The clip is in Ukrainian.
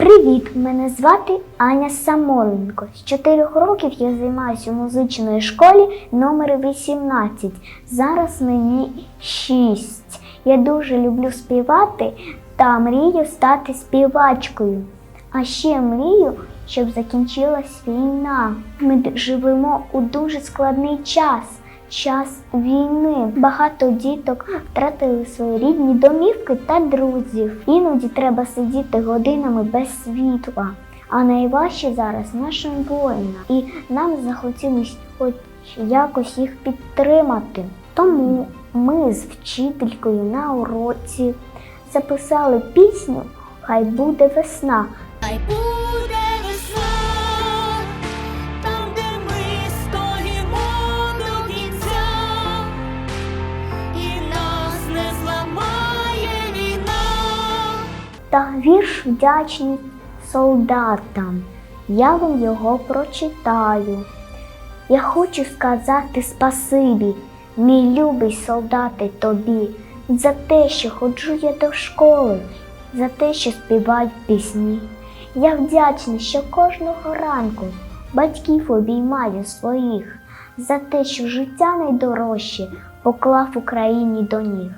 Привіт! Мене звати Аня Самоленко. З 4 років я займаюся у музичної школі номер 18. Зараз мені 6. Я дуже люблю співати та мрію стати співачкою. А ще мрію, щоб закінчилась війна. Ми живемо у дуже складний час. Час війни. Багато діток втратили свої рідні домівки та друзів. Іноді треба сидіти годинами без світла. А найважче зараз нашим воїнам. І нам захотілося хоч якось їх підтримати. Тому ми з вчителькою на уроці записали пісню Хай буде весна. Та вірш вдячний солдатам. Я вам його прочитаю. Я хочу сказати спасибі, мій любий солдати тобі, за те, що ходжу я до школи, за те, що співаю пісні. Я вдячна, що кожного ранку батьків обіймаю своїх, за те, що життя найдорожче поклав Україні до ніг.